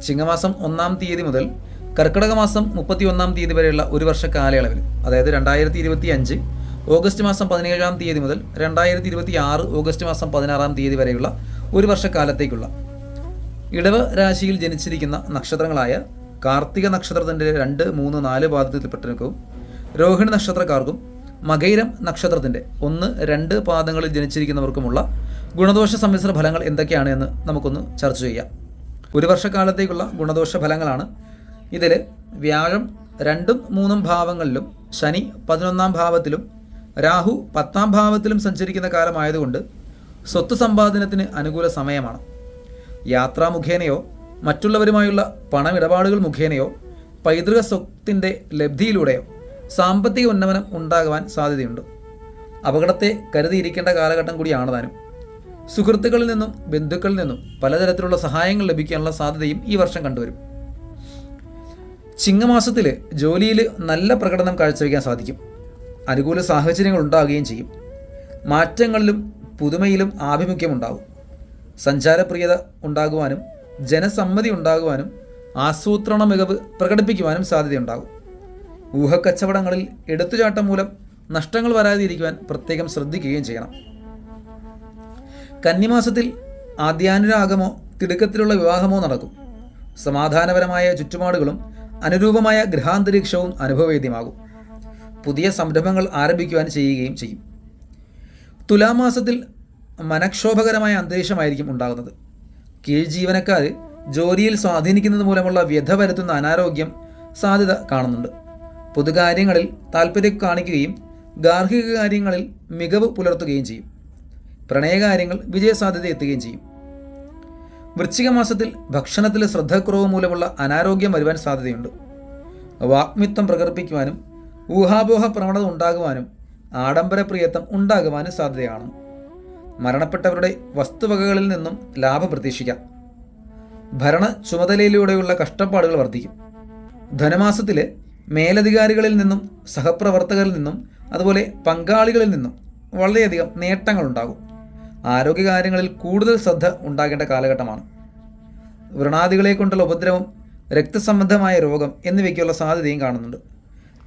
ചിങ്ങമാസം ഒന്നാം തീയതി മുതൽ കർക്കിടക മാസം മുപ്പത്തി ഒന്നാം തീയതി വരെയുള്ള ഒരു വർഷ കാലയളവിൽ അതായത് രണ്ടായിരത്തി ഇരുപത്തി അഞ്ച് ഓഗസ്റ്റ് മാസം പതിനേഴാം തീയതി മുതൽ രണ്ടായിരത്തി ഇരുപത്തി ആറ് ഓഗസ്റ്റ് മാസം പതിനാറാം തീയതി വരെയുള്ള ഒരു വർഷക്കാലത്തേക്കുള്ള ഇടവ രാശിയിൽ ജനിച്ചിരിക്കുന്ന നക്ഷത്രങ്ങളായ കാർത്തിക നക്ഷത്രത്തിന്റെ രണ്ട് മൂന്ന് നാല് പാദത്തിൽപ്പെട്ടവർക്കും രോഹിണി നക്ഷത്രക്കാർക്കും മകൈരം നക്ഷത്രത്തിന്റെ ഒന്ന് രണ്ട് പാദങ്ങളിൽ ജനിച്ചിരിക്കുന്നവർക്കുമുള്ള ഗുണദോഷ സമ്മിശ്ര ഫലങ്ങൾ എന്തൊക്കെയാണ് എന്ന് നമുക്കൊന്ന് ചർച്ച ചെയ്യാം. ഒരു വർഷക്കാലത്തേക്കുള്ള ഗുണദോഷ ഫലങ്ങളാണ്. ഇതിൽ വ്യാഴം രണ്ടും മൂന്നും ഭാവങ്ങളിലും ശനി പതിനൊന്നാം ഭാവത്തിലും രാഹു പത്താം ഭാവത്തിലും സഞ്ചരിക്കുന്ന കാലമായതുകൊണ്ട് സ്വത്ത് സമ്പാദനത്തിന് അനുകൂല സമയമാണ്. യാത്രാ മുഖേനയോ മറ്റുള്ളവരുമായുള്ള പണമിടപാടുകൾ മുഖേനയോ പൈതൃക സ്വത്തിന്റെ ലബ്ധിയിലൂടെയോ സാമ്പത്തിക ഉന്നമനം ഉണ്ടാകുവാൻ സാധ്യതയുണ്ട്. അപകടത്തെ കരുതിയിരിക്കേണ്ട കാലഘട്ടം കൂടിയാണ് താനും. സുഹൃത്തുക്കളിൽ നിന്നും ബന്ധുക്കളിൽ നിന്നും പലതരത്തിലുള്ള സഹായങ്ങൾ ലഭിക്കാനുള്ള സാധ്യതയും ഈ വർഷം കണ്ടുവരും. ചിങ്ങമാസത്തിൽ ജോലിയിൽ നല്ല പ്രകടനം കാഴ്ചവെക്കാൻ സാധിക്കും. അനുകൂല സാഹചര്യങ്ങൾ ഉണ്ടാകുകയും ചെയ്യും. മാറ്റങ്ങളിലും പുതുമയിലും ആഭിമുഖ്യമുണ്ടാകും സഞ്ചാരപ്രിയത ഉണ്ടാകുവാനും ജനസമ്മതി ഉണ്ടാകുവാനും ആസൂത്രണ മികവ് പ്രകടിപ്പിക്കുവാനും സാധ്യതയുണ്ടാകും. ഊഹക്കച്ചവടങ്ങളിൽ എടുത്തുചാട്ടം മൂലം നഷ്ടങ്ങൾ വരാതിരിക്കുവാൻ പ്രത്യേകം ശ്രദ്ധിക്കുകയും ചെയ്യണം. കന്നിമാസത്തിൽ ആദ്യാനുരാഗമോ തിടുക്കത്തിലുള്ള വിവാഹമോ നടക്കും. സമാധാനപരമായ ചുറ്റുപാടുകളും അനുരൂപമായ ഗൃഹാന്തരീക്ഷവും അനുഭവവേദ്യമാകും. പുതിയ സംരംഭങ്ങൾ ആരംഭിക്കുവാൻ ചെയ്യുകയും ചെയ്യും. തുലാമാസത്തിൽ മനക്ഷോഭകരമായ അന്തരീക്ഷമായിരിക്കും ഉണ്ടാകുന്നത്. കീഴ് ജീവനക്കാർ ജോലിയിൽ സ്വാധീനിക്കുന്നത് മൂലമുള്ള വ്യഥ വരുത്തുന്ന അനാരോഗ്യം സാധ്യത കാണുന്നുണ്ട്. പൊതുകാര്യങ്ങളിൽ താല്പര്യം കാണിക്കുകയും ഗാർഹിക കാര്യങ്ങളിൽ മികവ് പുലർത്തുകയും ചെയ്യും. പ്രണയകാര്യങ്ങൾ വിജയസാധ്യത എത്തുകയും ചെയ്യും. വൃശ്ചിക മാസത്തിൽ ഭക്ഷണത്തിൽ ശ്രദ്ധക്കുറവ് മൂലമുള്ള അനാരോഗ്യം വരുവാൻ സാധ്യതയുണ്ട്. വാഗ്മിത്വം പ്രകടിപ്പിക്കുവാനും ഊഹാപോഹ പ്രവണത ഉണ്ടാകുവാനും ആഡംബര ആഡംബരപ്രിയത്വം ഉണ്ടാകുവാനും സാധ്യതയാണ്. മരണപ്പെട്ടവരുടെ വസ്തുവകകളിൽ നിന്നും ലാഭം പ്രതീക്ഷിക്കാം. ഭരണ ചുമതലയിലൂടെയുള്ള കഷ്ടപ്പാടുകൾ വർദ്ധിക്കും. ധനമാസത്തിലെ മേലധികാരികളിൽ നിന്നും സഹപ്രവർത്തകരിൽ നിന്നും അതുപോലെ പങ്കാളികളിൽ നിന്നും വളരെയധികം നേട്ടങ്ങളുണ്ടാകും. ആരോഗ്യകാര്യങ്ങളിൽ കൂടുതൽ ശ്രദ്ധ ഉണ്ടാകേണ്ട കാലഘട്ടമാണ്. വ്രണാദികളെ കൊണ്ടുള്ള ഉപദ്രവം രക്തസംബന്ധമായ രോഗം എന്നിവയ്ക്കുള്ള സാധ്യതയും കാണുന്നുണ്ട്.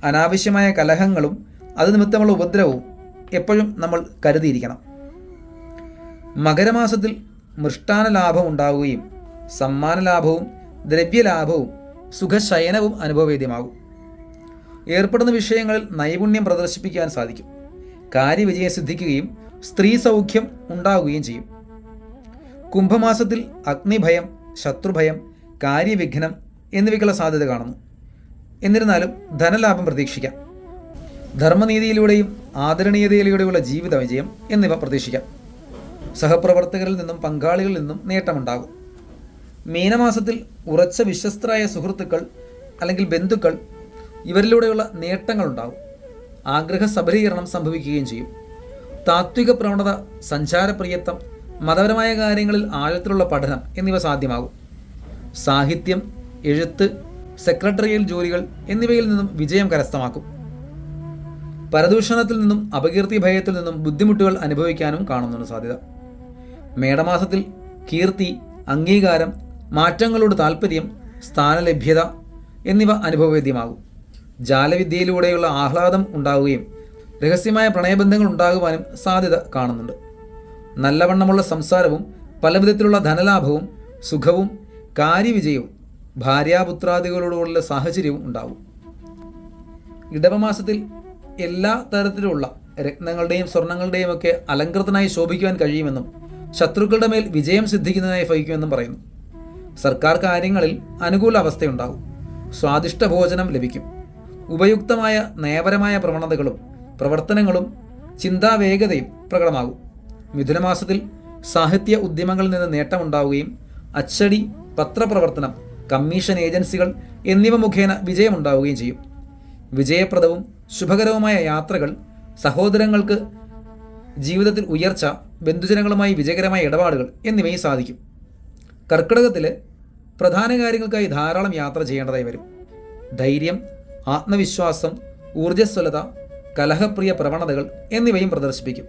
അനാവശ്യമായ കലഹങ്ങളും അത് നിമിത്തമുള്ള ഉപദ്രവവും എപ്പോഴും നമ്മൾ കരുതിയിരിക്കണം. മകരമാസത്തിൽ മൃഷ്ടാന ലാഭം ഉണ്ടാവുകയും സമ്മാന ലാഭവും ദ്രവ്യലാഭവും സുഖശയനവും അനുഭവവേദ്യമാകും. ഏർപ്പെടുന്ന വിഷയങ്ങളിൽ നൈപുണ്യം പ്രദർശിപ്പിക്കാൻ സാധിക്കും. കാര്യവിജയം സിദ്ധിക്കുകയും സ്ത്രീ സൗഖ്യം ഉണ്ടാവുകയും ചെയ്യും. കുംഭമാസത്തിൽ അഗ്നിഭയം ശത്രുഭയം കാര്യവിഘ്നം എന്നിവയ്ക്കുള്ള സാധ്യത കാണുന്നു. എന്നിരുന്നാലും ധനലാഭം പ്രതീക്ഷിക്കാം. ധർമ്മനീതിയിലൂടെയും ആദരണീയതയിലൂടെയുള്ള ജീവിത വിജയം എന്നിവ പ്രതീക്ഷിക്കാം. സഹപ്രവർത്തകരിൽ നിന്നും പങ്കാളികളിൽ നിന്നും നേട്ടമുണ്ടാകും. മീനമാസത്തിൽ ഉറച്ച വിശ്വസ്തരായ സുഹൃത്തുക്കൾ അല്ലെങ്കിൽ ബന്ധുക്കൾ ഇവരിലൂടെയുള്ള നേട്ടങ്ങളുണ്ടാകും. ആഗ്രഹ സബലീകരണം സംഭവിക്കുകയും ചെയ്യും. താത്വിക പ്രവണത സഞ്ചാരപ്രിയത്വം മതപരമായ കാര്യങ്ങളിൽ ആഴത്തിലുള്ള പഠനം എന്നിവ സാധ്യമാകും. സാഹിത്യം എഴുത്ത് സെക്രട്ടറിയൽ ജോലികൾ എന്നിവയിൽ നിന്നും വിജയം കരസ്ഥമാക്കും. പരദൂഷണത്തിൽ നിന്നും അപകീർത്തി ഭയത്തിൽ നിന്നും ബുദ്ധിമുട്ടുകൾ അനുഭവിക്കാനും കാണുന്നുണ്ട് സാധ്യത. മേടമാസത്തിൽ കീർത്തി അംഗീകാരം മാറ്റങ്ങളോട് താല്പര്യം സ്ഥാനലഭ്യത എന്നിവ അനുഭവവേദ്യമാകും. ജാലവിദ്യയിലൂടെയുള്ള ആഹ്ലാദം ഉണ്ടാവുകയും രഹസ്യമായ പ്രണയബന്ധങ്ങൾ ഉണ്ടാകുവാനും സാധ്യത കാണുന്നുണ്ട്. നല്ലവണ്ണമുള്ള സംസാരവും പലവിധത്തിലുള്ള ധനലാഭവും സുഖവും കാര്യവിജയവും ഭാര്യാപുത്രാദികളോടുള്ള സാഹചര്യവും ഉണ്ടാവും. ഇടവമാസത്തിൽ എല്ലാ തരത്തിലുള്ള രത്നങ്ങളുടെയും സ്വർണങ്ങളുടെയും ഒക്കെ അലങ്കൃതനായി ശോഭിക്കുവാൻ കഴിയുമെന്നും ശത്രുക്കളുടെ മേൽ വിജയം സിദ്ധിക്കുന്നതിനായി ഭവിക്കുമെന്നും പറയുന്നു. സർക്കാർ കാര്യങ്ങളിൽ അനുകൂല അവസ്ഥയുണ്ടാകും. സ്വാദിഷ്ട ഭോജനം ലഭിക്കും. ഉപയുക്തമായ നയപരമായ പ്രവണതകളും പ്രവർത്തനങ്ങളും ചിന്താവേഗതയും പ്രകടമാകും. മിഥുനമാസത്തിൽ സാഹിത്യ ഉദ്യമങ്ങളിൽ നിന്ന് നേട്ടമുണ്ടാവുകയും അച്ചടി പത്രപ്രവർത്തനം കമ്മീഷൻ ഏജൻസികൾ എന്നിവ മുഖേന വിജയമുണ്ടാവുകയും ചെയ്യും. വിജയപ്രദവും ശുഭകരവുമായ യാത്രകൾ സഹോദരങ്ങൾക്ക് ജീവിതത്തിൽ ഉയർച്ച ബന്ധുജനങ്ങളുമായി വിജയകരമായ ഇടപാടുകൾ എന്നിവയും സാധിക്കും. കർക്കിടകത്തിൽ പ്രധാന കാര്യങ്ങൾക്കായി ധാരാളം യാത്ര ചെയ്യേണ്ടതായി വരും. ധൈര്യം ആത്മവിശ്വാസം ഊർജസ്വലത കലഹപ്രിയ പ്രവണതകൾ എന്നിവയും പ്രദർശിപ്പിക്കും.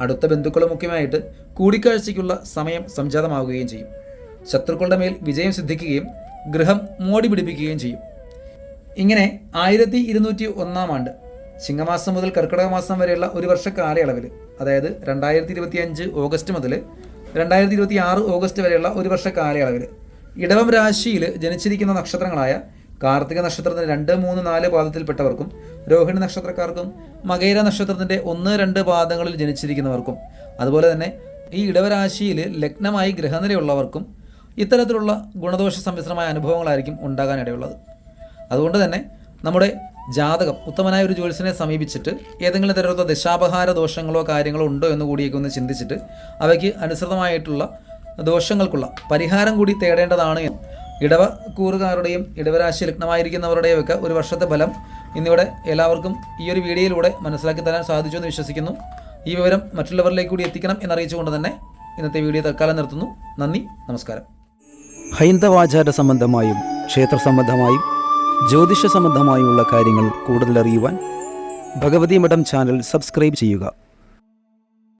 അടുത്ത ബന്ധുക്കളും മുഖ്യമായിട്ട് കൂടിക്കാഴ്ചയ്ക്കുള്ള സമയം സംജാതമാവുകയും ചെയ്യും. ശത്രുക്കളുടെ മേൽ വിജയം സിദ്ധിക്കുകയും ഗൃഹം മോടി പിടിപ്പിക്കുകയും ചെയ്യും. ഇങ്ങനെ ആയിരത്തി ഇരുന്നൂറ്റി ഒന്നാം ആണ്ട് ചിങ്ങമാസം മുതൽ കർക്കിടക മാസം വരെയുള്ള ഒരു വർഷ കാലയളവിൽ അതായത് രണ്ടായിരത്തി ഇരുപത്തി അഞ്ച് ഓഗസ്റ്റ് മുതൽ രണ്ടായിരത്തി ഇരുപത്തി ആറ് ഓഗസ്റ്റ് വരെയുള്ള ഒരു വർഷ കാലയളവിൽ ഇടവം രാശിയിൽ ജനിച്ചിരിക്കുന്ന നക്ഷത്രങ്ങളായ കാർത്തിക നക്ഷത്രത്തിന് രണ്ട് മൂന്ന് നാല് പാദത്തിൽപ്പെട്ടവർക്കും രോഹിണി നക്ഷത്രക്കാർക്കും മകൈര നക്ഷത്രത്തിന്റെ ഒന്ന് രണ്ട് പാദങ്ങളിൽ ജനിച്ചിരിക്കുന്നവർക്കും അതുപോലെ തന്നെ ഈ ഇടവരാശിയിൽ ലഗ്നമായി ഗ്രഹനിലയുള്ളവർക്കും ഇത്തരത്തിലുള്ള ഗുണദോഷ സമ്മിശ്രമായ അനുഭവങ്ങളായിരിക്കും ഉണ്ടാകാനിടയുള്ളത് അതുകൊണ്ട് തന്നെ നമ്മുടെ ജാതകം ഉത്തമനായ ഒരു ജ്യോത്സ്യനെ സമീപിച്ചിട്ട് ഏതെങ്കിലും തരത്തിലുള്ള ദശാപഹാര ദോഷങ്ങളോ കാര്യങ്ങളോ ഉണ്ടോ എന്ന് കൂടിയൊക്കെ ഒന്ന് ചിന്തിച്ചിട്ട് അവയ്ക്ക് അനുസൃതമായിട്ടുള്ള ദോഷങ്ങൾക്കുള്ള പരിഹാരം കൂടി തേടേണ്ടതാണ് ഇടവ കൂറുകാരുടെയും ഇടവരാശി ലഗ്നമായിരിക്കുന്നവരുടെയും ഒക്കെ ഒരു വർഷത്തെ ഫലം ഇന്നിവിടെ എല്ലാവർക്കും ഈ ഒരു വീഡിയോയിലൂടെ മനസ്സിലാക്കി തരാൻ സാധിച്ചു എന്ന് വിശ്വസിക്കുന്നു. ഈ വിവരം മറ്റുള്ളവരിലേക്ക് കൂടി എത്തിക്കണം എന്നറിയിച്ചുകൊണ്ട് തന്നെ ഇന്നത്തെ വീഡിയോ തൽക്കാലം നിർത്തുന്നു. നന്ദി നമസ്കാരം. ഹൈന്ദവാചാര സംബന്ധമായും ക്ഷേത്ര സംബന്ധമായും ജ്യോതിഷ സംബന്ധമായുമുള്ള കാര്യങ്ങൾ കൂടുതൽ അറിയുവാൻ ഭഗവതി മഠം ചാനൽ സബ്സ്ക്രൈബ് ചെയ്യുക.